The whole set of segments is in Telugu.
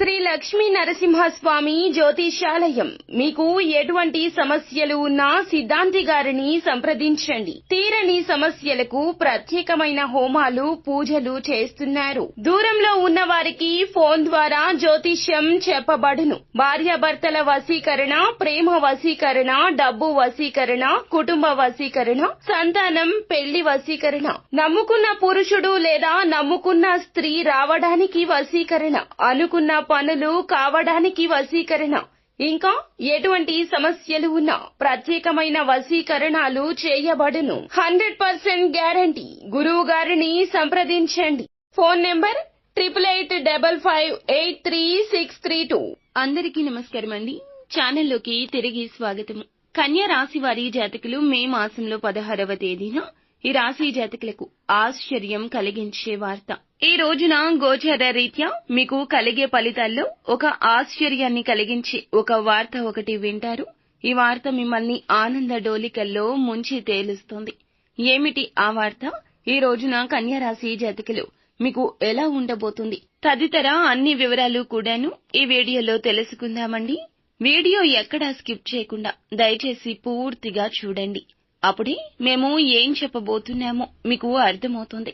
శ్రీ లక్ష్మీ నరసింహస్వామి జ్యోతిషాలయం మీకు ఎటువంటి సమస్యలు ఉన్నా సిద్ధాంతి గారిని సంప్రదించండి. తీరని సమస్యలకు ప్రత్యేకమైన హోమాలు పూజలు చేస్తున్నారు. దూరంలో ఉన్న వారికి ఫోన్ ద్వారా జ్యోతిష్యం చెప్పబడును. భార్యాభర్తల వశీకరణ ప్రేమ వశీకరణ డబ్బు వశీకరణ కుటుంబ వశీకరణ సంతానం పెళ్ళి వశీకరణ. నమ్ముకున్న పురుషుడు లేదా నమ్ముకున్న స్త్రీ రావడానికి వశీకరణ. అనుకున్న పనులు కావడానికి వసీకరణ ఇంకా ఎటువంటి సమస్యలు ఉన్నా ప్రత్యేకమైన వశీకరణాలు చేయబడును. Hundred percent guarantee. గురువు గారిని సంప్రదించండి. Phone number triple eight double five eight three six three two. అందరికీ నమస్కారం అండి. ఛానల్లోకి తిరిగి స్వాగతం కన్యా రాశి వారి జాతకులు మే మాసంలో పదహారవ తేదీన ఈ రాశి జాతకులకు ఆశ్చర్యం కలిగించే వార్త. ఈ రోజున గోచర రీత్యా మీకు కలిగే ఫలితాల్లో ఒక ఆశ్చర్యాన్ని కలిగించే ఒక వార్త ఒకటి వింటారు. ఈ వార్త మిమ్మల్ని ఆనంద డోలికల్లో ముంచి తేలుస్తుంది. ఏమిటి ఆ వార్త? ఈ రోజున కన్యారాశి జాతకులు మీకు ఎలా ఉండబోతుంది? తదితర అన్ని వివరాలు కూడాను ఈ వీడియోలో తెలుసుకుందామండి. వీడియో ఎక్కడా స్కిప్ చేయకుండా దయచేసి పూర్తిగా చూడండి. అప్పుడే మేము ఏం చెప్పబోతున్నామో మీకు అర్థమవుతుంది.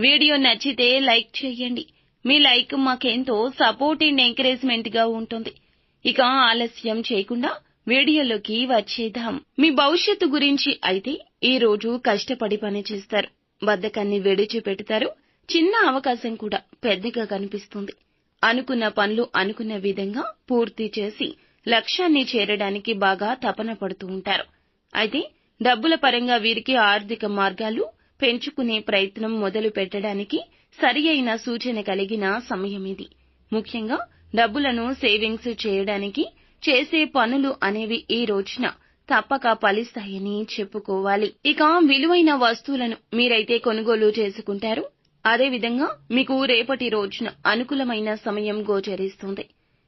వీడియో నచ్చితే లైక్ చేయండి. మీ లైక్ మాకెంతో సపోర్ట్ అండ్ ఎంకరేజ్మెంట్గా ఉంటుంది. ఇక ఆలస్యం చేయకుండా వీడియోలోకి వచ్చేద్దాం. మీ భవిష్యత్తు గురించి అయితే ఈ రోజు కష్టపడి పని చేస్తారు. బద్దకాన్ని విడిచిపెడతారు. చిన్న అవకాశం కూడా పెద్దగా కనిపిస్తుంది. అనుకున్న పనులు అనుకున్న విధంగా పూర్తి చేసి లక్ష్యాన్ని చేరడానికి బాగా తపన పడుతూ ఉంటారు. అయితే డబ్బుల పరంగా వీరికి ఆర్థిక మార్గాలు పెంచుకునే ప్రయత్నం మొదలు పెట్టడానికి సూచన కలిగిన సమయం ఇది. ముఖ్యంగా డబ్బులను సేవింగ్స్ చేయడానికి చేసే పనులు అనేవి ఈ రోజున తప్పక ఫలిస్తాయని చెప్పుకోవాలి. ఇక విలువైన వస్తువులను మీరైతే కొనుగోలు చేసుకుంటారు. అదేవిధంగా మీకు రేపటి రోజున అనుకూలమైన సమయం గోచరిస్తుంది.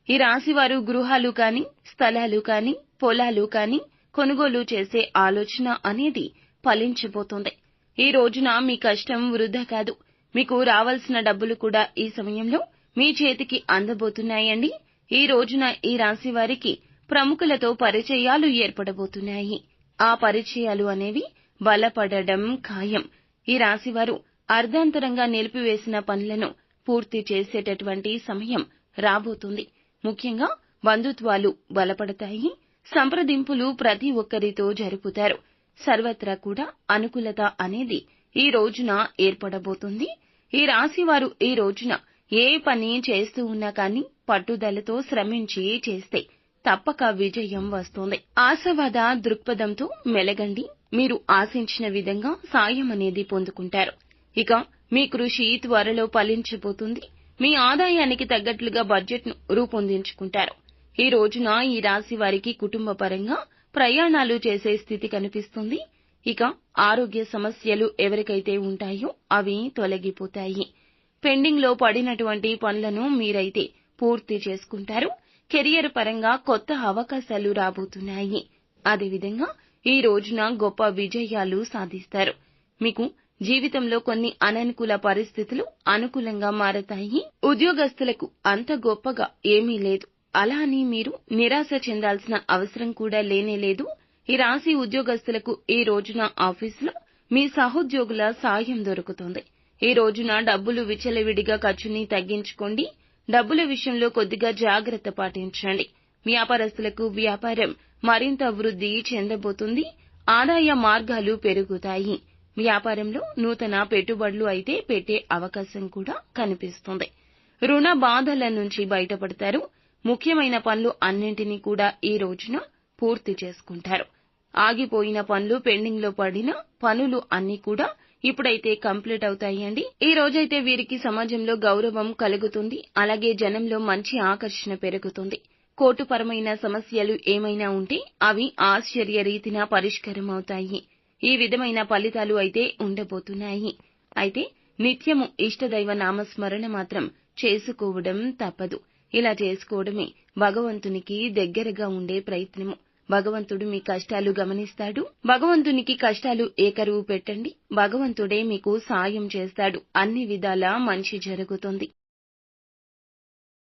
ఈ రాశివారు గృహాలు కాని స్థలాలు కాని పొలాలు కాని కొనుగోలు చేసే ఆలోచన అనేది ఫలించబోతోంది ఈ రోజున మీ కష్టం వృధా కాదు. మీకు రావాల్సిన డబ్బులు కూడా ఈ సమయంలో మీ చేతికి అందబోతున్నాయండి. ఈ రోజున ఈ రాశి వారికి ప్రముఖులతో పరిచయాలు ఏర్పడబోతున్నాయి. ఆ పరిచయాలు అనేవి బలపడడం ఖాయం. ఈ రాశివారు అర్ధాంతరంగా నిలిపివేసిన పనులను పూర్తి చేసేటటువంటి సమయం రాబోతుంది. ముఖ్యంగా బంధుత్వాలు బలపడతాయి. సంప్రదింపులు ప్రతి ఒక్కరితో జరుపుతారు. సర్వత్రా కూడా అనుకూలత అనేది ఈ రోజున ఏర్పడబోతుంది. ఈ రాశి వారు ఈ రోజున ఏ పని చేస్తూ ఉన్నా కానీ పట్టుదలతో శ్రమించి చేస్తే తప్పక విజయం వస్తుంది. ఆశావాద దృక్పథంతో మెలగండి. మీరు ఆశించిన విధంగా సాయం అనేది పొందుకుంటారు. ఇక మీ కృషి త్వరలో ఫలించబోతుంది. మీ ఆదాయానికి తగ్గట్లుగా బడ్జెట్ను రూపొందించుకుంటారు. ఈ రోజున ఈ రాశి వారికి కుటుంబ పరంగా ప్రయాణాలు చేసే స్థితి కనిపిస్తుంది. ఇక ఆరోగ్య సమస్యలు ఎవరికైతే ఉంటాయో అవి తొలగిపోతాయి. పెండింగ్లో పడినటువంటి పనులను మీరైతే పూర్తి చేసుకుంటారు. కెరియర్ పరంగా కొత్త అవకాశాలు రాబోతున్నాయి. అదేవిధంగా ఈ రోజున గొప్ప విజయాలు సాధిస్తారు. మీకు జీవితంలో కొన్ని అననుకూల పరిస్థితులు అనుకూలంగా మారతాయి. ఉద్యోగస్తులకు అంత గొప్పగా ఏమీ లేదు. అలా అని మీరు నిరాశ చెందాల్సిన అవసరం కూడా లేనేలేదు ఈ రాశి ఉద్యోగస్తులకు ఈ రోజున ఆఫీసులో మీ సహోద్యోగుల సాయం దొరుకుతుంది. ఈ రోజున డబ్బులు విచలవిడిగా ఖర్చుని తగ్గించుకోండి. డబ్బుల విషయంలో కొద్దిగా జాగ్రత్త పాటించండి. వ్యాపారస్తులకు వ్యాపారం మరింత వృద్ధి చెందబోతుంది. ఆదాయ మార్గాలు పెరుగుతాయి. వ్యాపారంలో నూతన పెట్టుబడులు అయితే పెట్టే అవకాశం కూడా కనిపిస్తుంది. రుణ బాధల నుంచి బయటపడతారు. ముఖ్యమైన పనులు అన్నింటినీ కూడా ఈ రోజున పూర్తి చేసుకుంటారు. ఆగిపోయిన పనులు పెండింగ్లో పడిన పనులు అన్ని కూడా ఇప్పుడైతే కంప్లీట్ అవుతాయండి ఈ రోజైతే వీరికి సమాజంలో గౌరవం కలుగుతుంది. అలాగే జనంలో మంచి ఆకర్షణ పెరుగుతుంది. కోర్టుపరమైన సమస్యలు ఏమైనా ఉంటే అవి ఆశ్చర్య రీతిన పరిష్కారం అవుతాయి ఈ విధమైన ఫలితాలు అయితే ఉండబోతున్నాయి. అయితే నిత్యము ఇష్టదైవ నామస్మరణ మాత్రం చేసుకోవడం తప్పదు. ఇలా చేసుకోవడమే భగవంతునికి దగ్గరగా ఉండే ప్రయత్నము. భగవంతుడు మీ కష్టాలు గమనిస్తాడు. భగవంతునికి కష్టాలు ఏకరువు పెట్టండి. భగవంతుడే మీకు సాయం చేస్తాడు. అన్ని విధాలా మంచి జరుగుతుంది.